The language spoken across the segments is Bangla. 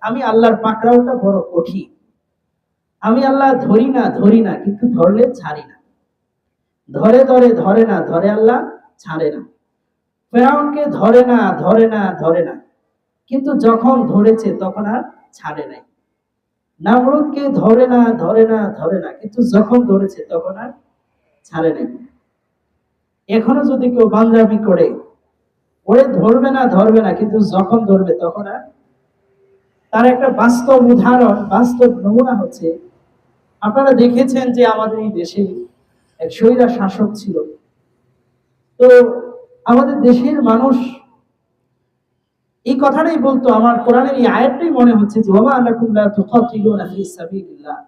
আমি আল্লাহর পাকড়াওটা বড় কঠিন। আমি আল্লাহ ধরি না ধরি না, কিন্তু ধরলে ছাড়ি না। ধরে ধরে ধরে না, ধরে আল্লাহ ছাড়ে না। ফেরাউনকে ধরে না ধরে না ধরে না। কিন্তু যখন ধরেছে, তখন আর ছাড়ে নাই। নামরুদকে ধরে না ধরে না ধরে না, কিন্তু যখন ধরেছে, তখন আর ছাড়ে নাই। এখনও যদি কেউ বাংলামি করে ওরে ধরবে না ধরবে না, কিন্তু যখন ধরবে তখন আর তার একটা বাস্তব উদাহরণ, বাস্তব নমুনা হচ্ছে। আপনারা দেখেছেন যে আমাদের এই দেশে এক স্বৈরা শাসক ছিল। তো আমাদের দেশের মানুষ এই কথাটাই বলতো, আমার কোরআনের এই আয়াতটাই মনে হচ্ছে যে ওমা আনাকুম লা তুকাতিলুনা ফি সাবিলিল্লাহ,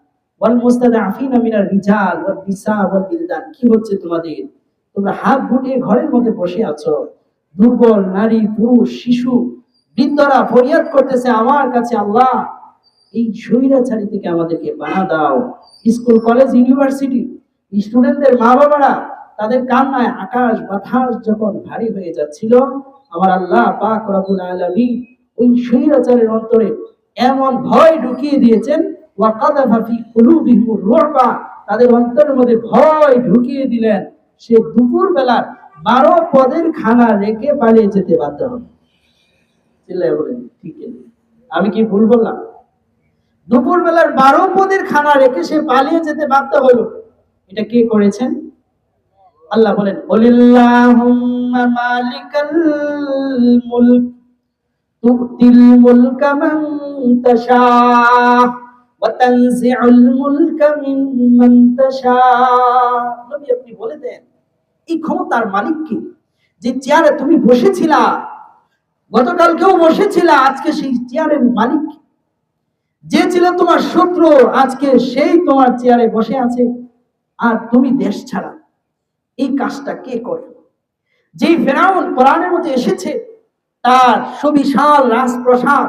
ওয়াল মুস্তাদআফিনা মিনার রিজাল, ওয়াল নিসা, ওয়াল বিলদান। কি হচ্ছে তোমাদের? তোমরা হাত গুটিয়ে ঘরের মধ্যে বসে আছো। দুর্বল নারী, পুরুষ, শিশু, বৃদ্ধরা ফরিয়াদ করতেছে আমার কাছে, আল্লাহ। এই স্বৈরাচারী থেকে আমাদেরকে বানা দাও। স্কুল, কলেজ, ইউনিভার্সিটি, স্টুডেন্টদের মা বাবারা তাদের কান্নায় আকাশ, বাতাস যখন ভারী হয়ে যাচ্ছিল, আমার আল্লাহ পাক রব্বুল আলামিন ওই স্বৈরাচারের অন্তরে এমন ভয় ঢুকিয়ে দিয়েছেন তাদের অন্তরের মধ্যে ভয় ঢুকিয়ে দিলেন। সে দুপুর বেলার বারো পদের খানা রেখে পালিয়ে যেতে বাধ্য হবে বলেন, ঠিক। আমি কি ভুল বললাম? দুপুর বেলার বারো পদের খানা রেখে সে পালিয়ে যেতে বাধ্য হলো। এটা কে করেছেন? আল্লাহ বলেন আপনি বলে দেন এই ক্ষমতার মালিক কে? যে চেয়ারে তুমি বসেছিলা, গতকালকেও বসেছিলা, আজকে সেই চেয়ারের মালিক যে ছিল তোমার শত্রু, আজকে সেই তোমার চেয়ারে বসে আছে। আর তুমি দেশ ছাড়া। এই কাজটা কে করে? যেই ফেরাউন কোরআনের মধ্যে এসেছে, তার সুবিশাল রাজপ্রসাদ,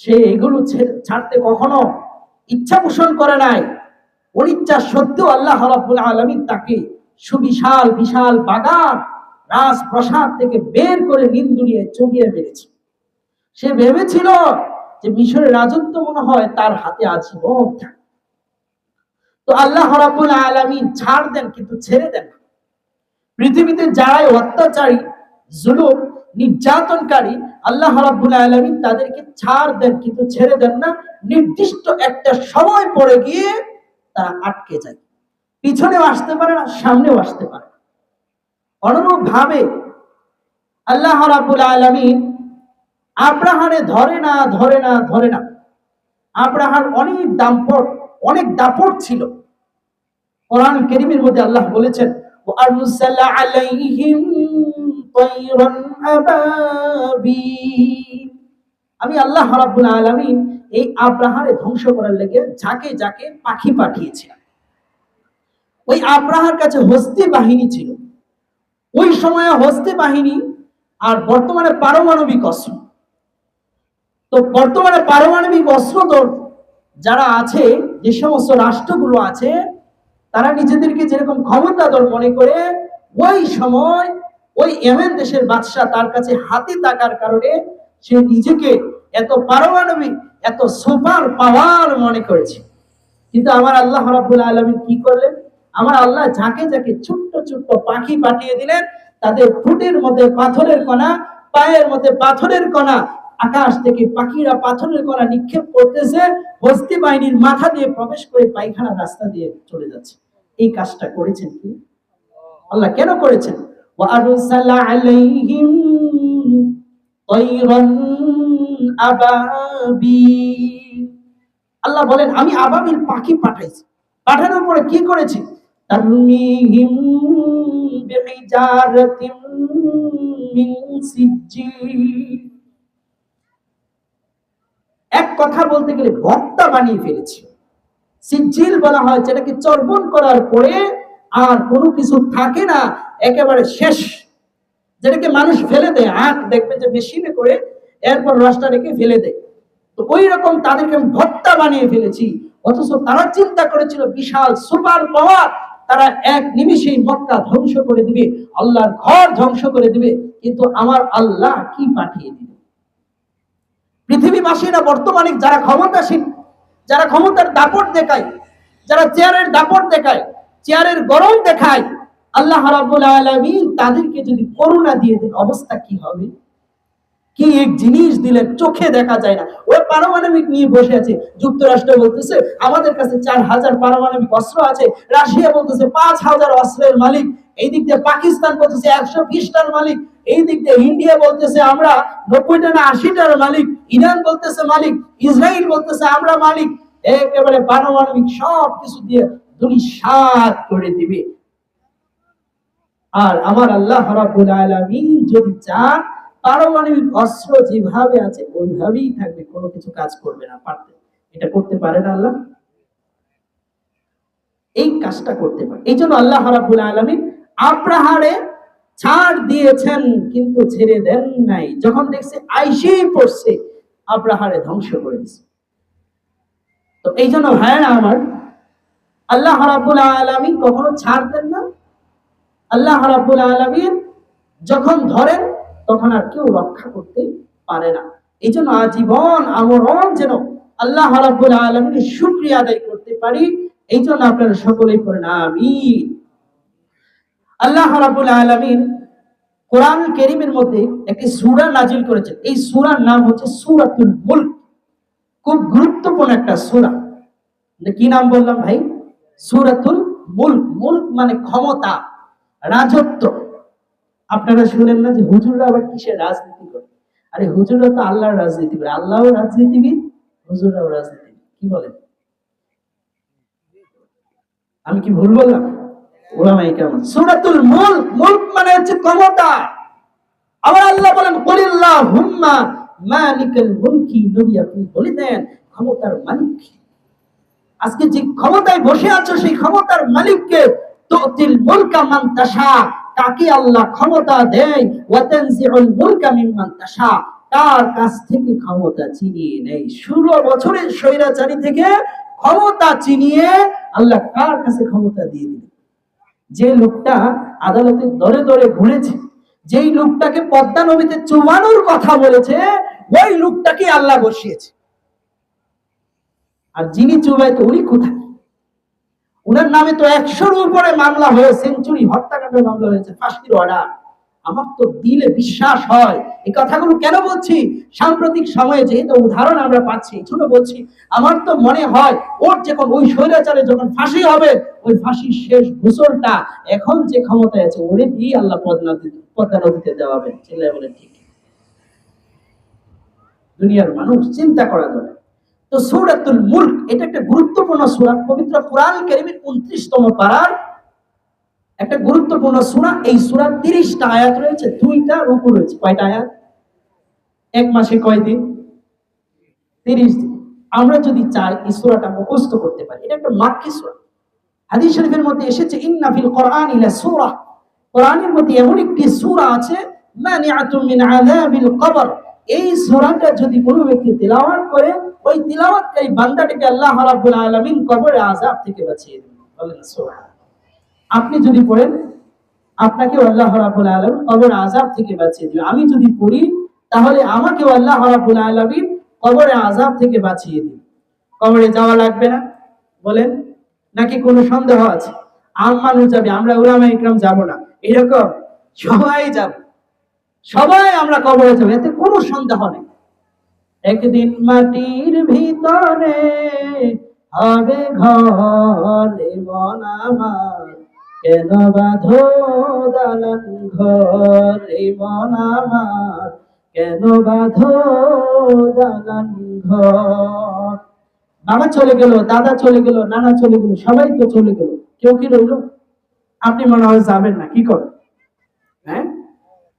সে এগুলো ছাড়তে কখনো ইচ্ছা পোষণ করে নাই। অনিচ্ছা সত্ত্বেও আল্লাহ রাব্বুল আলামিন তাকে সুবিশাল, বিশাল বাগান রাজপ্রসাদ থেকে বের করে নিন্দুলিয়ে চবিয়ে মেরেছে সে ভেবেছিল যে মিশরের রাজত্ব মনে হয় তার হাতে থাকবে। তো আল্লাহ রাব্বুল আলামিন ছাড় দেন কিন্তু ছেড়ে দেন। পৃথিবীতে যারাই অত্যাচারী, জুলুম, নির্যাতনকারী, আল্লাহ রাব্বুল আলামিন তাদেরকে ছাড় দেন কিন্তু ছেড়ে দেন না নির্দিষ্ট একটা সময় পরে গিয়ে তারা আটকে যায় পিছনেও আসতে পারে না, সামনেও আসতে পারে অনুরূপ ভাবে আল্লাহ রাবুল আলমী আব্রাহানে ধরে না ধরে না ধরে না। আব্রাহার অনেক দাম্পট অনেক দাপট ছিল। কোরআন কেরিমের মধ্যে আল্লাহ বলেছেন আমি আল্লাহ রাবুল আলমী এই আব্রাহারে ধ্বংস করার লেগে যাকে যাকে পাখি পাঠিয়েছিলাম। ওই আব্রাহার কাছে হস্তি বাহিনী ছিল। ওই সময়ে হস্তি বাহিনী আর বর্তমানে পারমাণবিক অস্ত্র। তো বর্তমানে পারমাণবিক অস্ত্র তো যারা আছে, যে সমস্ত রাষ্ট্রগুলো আছে, তারা নিজেদেরকে যেরকম ক্ষমতাধর মনে করে, ওই সময় ওই এমএন দেশের বাদশাহ তার কাছে হাতে থাকার কারণে সে নিজেকে এত পারমাণবিক, এত সুপার পাওয়ার মনে করেছে। কিন্তু আমার আল্লাহ রাব্বুল আলামিন কি করলেন? আমার আল্লাহ ঝাঁকে ঝাঁকে ছোট্ট ছোট্ট পাখি পাঠিয়ে দিলেন, তাদের ফুটের মধ্যে পাথরের কণা, পায়ের মধ্যে পাথরের কণা, আকাশ থেকে পাখিরা পাথরের কণা নিক্ষেপ করতেছে বস্তি বাহিনীর মাথা দিয়ে প্রবেশ করে পায়খানা রাস্তা দিয়ে চলে যাচ্ছে। এই কাজটা করেছেন কি? আল্লাহ কেন করেছেন? আল্লাহ বলেন, আমি আবাবিল পাখি পাঠাইছি। পাঠানোর পরে কি করেছি? তারমিহিম বিহিজারাতিম মিন সিজ্জিল এক কথা বলতে গেলে ভক্তা বানিয়ে ফেলেছি। সিজিল বলা হয় যেটাকে চর্বণ করার পরে আর কোনো কিছু থাকে না, একেবারে শেষ। যেটাকে মানুষ ফেলে দেয়, আখ দেখবে যে মেশিনে করে এরপর রসটা রেখে ফেলে দেয়। তো ওই রকম তাদেরকে আমি ভক্তা বানিয়ে ফেলেছি, অথচ তারা চিন্তা করেছিল বিশাল সুপার পাওয়ার তারা এক নিমিষেই মক্কা ধ্বংস করে দিবে, আল্লাহর ঘর ধ্বংস করে দিবে, কিন্তু আমার আল্লাহ কি পাঠিয়ে দিবে? পৃথিবীবাসীরা বর্তমানে যারা ক্ষমতাসীন, যারা ক্ষমতার দাপট দেখায়, যারা চেয়ারের দাপট দেখায়, চেয়ারের গরম দেখায়, আল্লাহ রাব্বুল আলামিন তাদেরকে যদি করুণা দিয়ে দেন, অবস্থা কি হবে? কি এক জিনিস দিলেন? চোখে দেখা যায় না। ওই পারমাণবিক নিয়ে বসে আছে। যুক্তরাষ্ট্র বলতেছে, আমাদের কাছে চার হাজার পারমাণবিক অস্ত্র আছে। রাশিয়া বলতেছে, পাঁচ হাজার অস্ত্রের মালিক। এই দিক দিয়ে পাকিস্তান বলতেছে, একশো বিশটার মালিক। এই দিক দিয়ে ইন্ডিয়া বলতেছে, আমরা নব্বইটা না আশিটার মালিক। ইরান বলতেছে, মালিক। ইসরায়েল বলতেছে, আমরা মালিক। একেবারে পারমাণবিক সব কিছু দিয়ে দুনিশাত করে দিবে। আর আমার আল্লাহ রাব্বুল আলামিন যদি চান পারমাণবিক অস্ত্র যেভাবে আছে, ওইভাবেই থাকবে, কোনো কিছু কাজ করবে না, পারতে। এটা করতে পারে না আল্লাহ। এই কাজটা করতে পারে। এই জন্য আল্লাহ রাব্বুল আলামিন আব্রাহারে ছাড় দিয়েছেন, কিন্তু ছেড়ে দেন নাই। যখন দেখছে আইসেই পড়ছে আব্রাহারে ধ্বংস করে দিছে। তো এই জন্য ভাইয়েরা আমার, আল্লাহ রাব্বুল আলামিন কখনো ছাড় দেন না। আল্লাহ রাব্বুল আলামিন যখন ধরেন তখন আর কেউ রক্ষা করতে পারে না। এই জন্য আজীবন আমরণ যেন আল্লাহ রাব্বুল আলামিনের আদায় করতে পারি এই জন্য আপনারা সকলেই পড়েন, আমিন। আল্লাহ রাব্বুল আলামিন কোরআন কারীমের মধ্যে একটি সূরা নাজিল করেছেন। এই সূরার নাম হচ্ছে সূরাতুল মুলক। খুব গুরুত্বপূর্ণ একটা সূরা। কি নাম বললাম ভাই? সূরাতুল মুলক। মুলক মানে ক্ষমতা, রাজত্ব। আপনারা শুনেন না যে হুজুররা আবার কিসের রাজনীতি করে? আরে হুজুররা তো আল্লাহর রাজনীতি করে। আল্লাহও রাজনীতিবিদ, হুজুররাও রাজনীতিবিদ। কি বলেন? আমি কি ভুল বললাম? ওলামাই কেমন সূরাতুল মুলক মানে হচ্ছে ক্ষমতা। আবার আল্লাহ বলেন কুলিল্লাহ হুম্মা মুলকি আপনি বলে দেন ক্ষমতার মালিক আজকে যে ক্ষমতায় বসে আছো, সেই ক্ষমতার মালিককে তুতিল মুলকা মান তাশা। কাকে আল্লাহ ক্ষমতা দেয় ওয়া তানজিউল মুলকা মিম্মান তাশা। কার কাছ থেকে ক্ষমতা চিনিয়ে নেয় ষোলো বছরের স্বৈরাচারী থেকে ক্ষমতা চিনিয়ে আল্লাহ কার কাছে ক্ষমতা দিয়ে দিলেন? যে লোকটা আদালতে দরে দরে ঘুরেছে, যেই লোকটাকে পদ্মা নদীতে চুবানোর কথা বলেছে, ওই লোকটাকে আল্লাহ বসিয়েছে। আর যিনি চুবাইতো উনি কোথায়? উনার নামে তো একশোর উপরে মামলা হয়ে সেঞ্চুরি হত্যাকাণ্ডের মামলা হয়েছে ফাঁসির অর্ডার আমার তো দিলে বিশ্বাস হয়। এই কথাগুলো কেন বলছি? সাম্প্রতিক সময়ে যেহেতু উদাহরণ আমরা পাচ্ছি ছোট বলছি, আমার তো মনে হয় ওর যখন ওই স্বৈরাচারে যখন ফাঁসি হবে, ওই ফাঁসির শেষ ঘোষণটা এখন যে ক্ষমতায় আছে, ওরে দিয়ে আল্লাহ পদ্মা পদ্মা নদীতে দেওয়াবেন ছেলে বলে ঠিক। দুনিয়ার মানুষ চিন্তা করা দরকার। তো সূরাতুল মুলক এটা একটা গুরুত্বপূর্ণ সূরা। পবিত্র কোরআন কারীমের 29তম পারার একটা গুরুত্বপূর্ণ সূরা। এই সূরা 30টা আয়াত রয়েছে, দুইটা রুকু রয়েছে। কয়টা আয়াত? এক মাসে কয় দিন? 30 দিন। আমরা যদি চাই এই সূরাটা মুখস্থ করতে পারি, এটা একটা মাক্কি সুরা। হাদিস শরীফের মধ্যে এসেছে, ইন্না ফিল কোরআন ইলা সূরা। কোরআনের মধ্যে এমন একটি সুরা আছে, মানিআতুম মিন আযাবিল কবর। এই সূরাটা যদি কোনো ব্যক্তি তিলাওয়াত করে, ওই তিলাওয়াতকারী বান্দাটাকে আল্লাহ রাব্বুল আলামিন কবরে আযাব থেকে বাঁচিয়ে দেবেন। বলেন আপনি যদি পড়েন আপনাকে আল্লাহ রাব্বুল আলামিন কবর আযাব থেকে বাঁচিয়ে দিবে। আমি যদি পড়ি, তাহলে আমাকেও আল্লাহ রাব্বুল আলামিন কবরে আযাব থেকে বাঁচিয়ে দিবে। কবরে যাওয়া লাগবে না, বলেন? নাকি কোনো সন্দেহ আছে? আম মানুষ যাবে আমরা উলামা ইকরাম যাব না। এরকম সবাই যাব। সবাই আমরা কবরে যাব এতে কোনো সন্দেহ নেই। একদিন মাটির ভিতরে হবে ঘরে কেন বাঁধো দালান ঘরে আমার, কেন বাঁধো দালান ঘর? বাবা চলে গেল, দাদা চলে গেল, নানা চলে গেল, সবাই তো চলে গেল, কেউ কি রইল? আপনি মনে হয় যাবেন না, কি করেন? হ্যাঁ?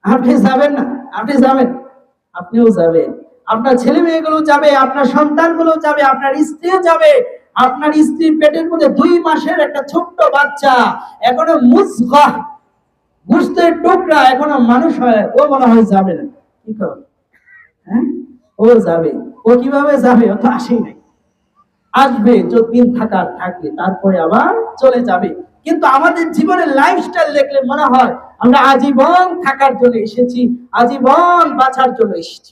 আপনি যাবেন না, আপনি যাবেন। আপনিও যাবেন। আপনার ছেলে মেয়েগুলো যাবে, আপনার সন্তানগুলো যাবে, আপনার স্ত্রীও যাবে। আপনার স্ত্রীর পেটের মধ্যে দুই মাসের একটা ছোট্ট বাচ্চা, এখনও মুসগা গুস্তের টুকরা এখনও মানুষ হয় ও মনে হয় যাবে না। কি কর? হ্যাঁ? ও যাবে। ও কীভাবে যাবে? ও তো আসেই নাই। আসবে, যতদিন থাকার থাকবে, তারপরে আবার চলে যাবে। কিন্তু আমাদের জীবনের লাইফস্টাইল দেখলে মনে হয় আমরা আজীবন থাকার জন্য এসেছি, আজীবন বাঁচার জন্য এসেছি।